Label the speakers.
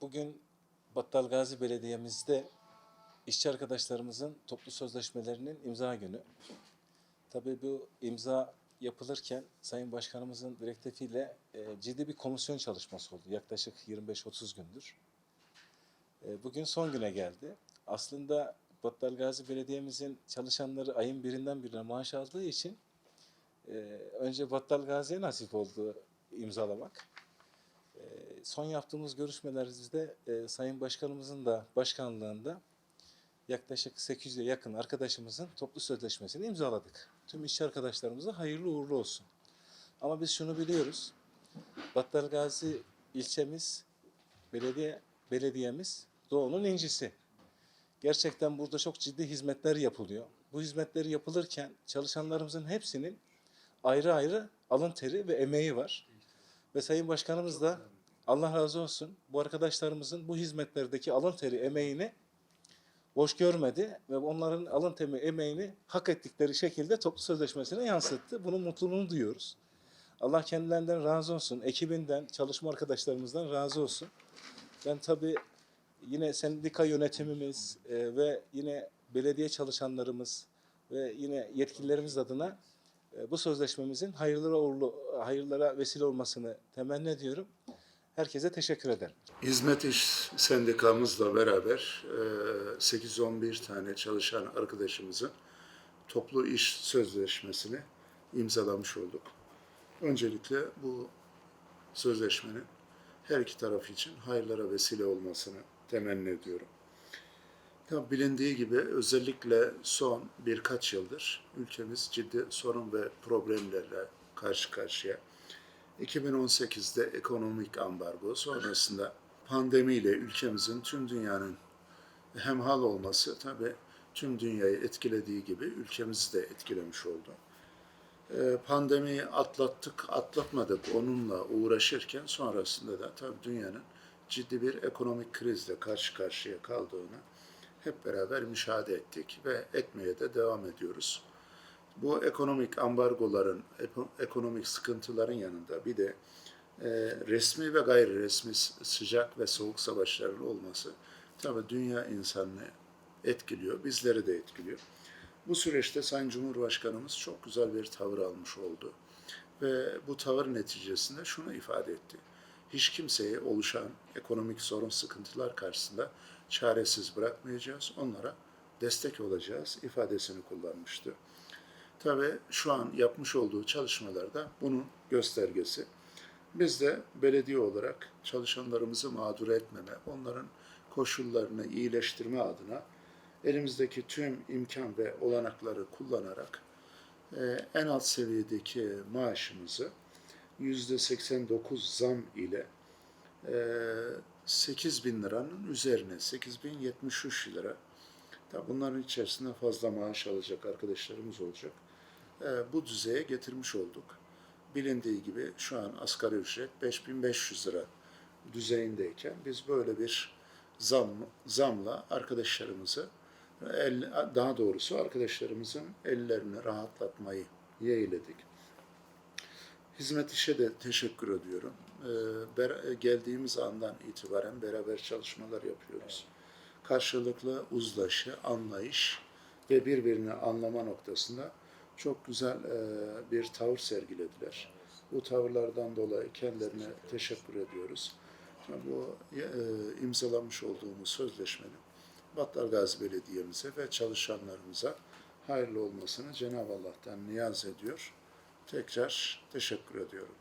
Speaker 1: Bugün Battal Gazi Belediye'mizde işçi arkadaşlarımızın toplu sözleşmelerinin imza günü. Tabii bu imza yapılırken Sayın Başkanımızın direktifiyle e, ciddi bir komisyon çalışması oldu. Yaklaşık 25-30 gündür. E, bugün son güne geldi. Aslında Battal Gazi Belediye'mizin çalışanları ayın birinden birine maaş aldığı için e, önce Battal Gazi'ye nasip oldu imzalamak. Son yaptığımız görüşmelerimizde e, Sayın Başkanımızın da başkanlığında yaklaşık 800'e yakın arkadaşımızın toplu sözleşmesini imzaladık. Tüm işçi arkadaşlarımıza hayırlı uğurlu olsun. Ama biz şunu biliyoruz. Battal Gazi ilçemiz, belediye belediyemiz Doğu'nun incisi. Gerçekten burada çok ciddi hizmetler yapılıyor. Bu hizmetleri yapılırken çalışanlarımızın hepsinin ayrı ayrı alın teri ve emeği var. Ve Sayın Başkanımız da Allah razı olsun bu arkadaşlarımızın bu hizmetlerdeki alın teri emeğini boş görmedi ve onların alın teri emeğini hak ettikleri şekilde toplu sözleşmesine yansıttı. Bunun mutluluğunu duyuyoruz. Allah kendilerinden razı olsun. Ekibinden, çalışma arkadaşlarımızdan razı olsun. Ben tabii yine sendika yönetimimiz e, ve yine belediye çalışanlarımız ve yine yetkililerimiz adına e, bu sözleşmemizin hayırlara, uğurlu, hayırlara vesile olmasını temenni ediyorum. Herkese teşekkür ederim.
Speaker 2: Hizmet İş Sendikamızla beraber e, 811 tane çalışan arkadaşımızın toplu iş sözleşmesini imzalamış olduk. Öncelikle bu sözleşmenin her iki taraf için hayırlara vesile olmasını temenni ediyorum. Tabi bilindiği gibi özellikle son birkaç yıldır ülkemiz ciddi sorun ve problemlerle karşı karşıya. 2018'de ekonomik ambargo sonrasında pandemiyle ülkemizin tüm dünyanın hemhal olması tabi tüm dünyayı etkilediği gibi ülkemizi de etkilemiş oldu. Ee, Pandemiyi atlattık, atlatmadık onunla uğraşırken sonrasında da tabi dünyanın ciddi bir ekonomik krizle karşı karşıya kaldığını hep beraber müşahede ettik ve etmeye de devam ediyoruz. Bu ekonomik ambargoların, eko- ekonomik sıkıntıların yanında bir de e, resmi ve gayri resmi sıcak ve soğuk savaşların olması tabii dünya insanını etkiliyor, bizleri de etkiliyor. Bu süreçte Sayın Cumhurbaşkanımız çok güzel bir tavır almış oldu. Ve bu tavır neticesinde şunu ifade etti. Hiç kimseye oluşan ekonomik sorun, sıkıntılar karşısında çaresiz bırakmayacağız, onlara destek olacağız ifadesini kullanmıştı. Tabii şu an yapmış olduğu çalışmalarda bunun göstergesi. Biz de belediye olarak çalışanlarımızı mağdur etmeme, onların koşullarını iyileştirme adına elimizdeki tüm imkan ve olanakları kullanarak e, en alt seviyedeki maaşımızı yüzde 89 zam ile e, 8 bin liranın üzerine 8073 lira Tabii bunların içerisinde fazla maaş alacak arkadaşlarımız olacak. Ee, bu düzeye getirmiş olduk. Bilindiği gibi şu an asgari ücret 5500 lira düzeyindeyken biz böyle bir zam zamla arkadaşlarımızı el, daha doğrusu arkadaşlarımızın ellerini rahatlatmayı yeğledik. Hizmet işe de teşekkür ediyorum. Ee, geldiğimiz andan itibaren beraber çalışmalar yapıyoruz. Karşılıklı uzlaşı, anlayış ve birbirini anlama noktasında çok güzel e, bir tavır sergilediler. Bu tavırlardan dolayı kendilerine teşekkür ediyoruz. Bu e, imzalamış olduğumuz sözleşmenin Battal Gazi Belediye'mize ve çalışanlarımıza hayırlı olmasını Cenab-ı Allah'tan niyaz ediyor. Tekrar teşekkür ediyorum.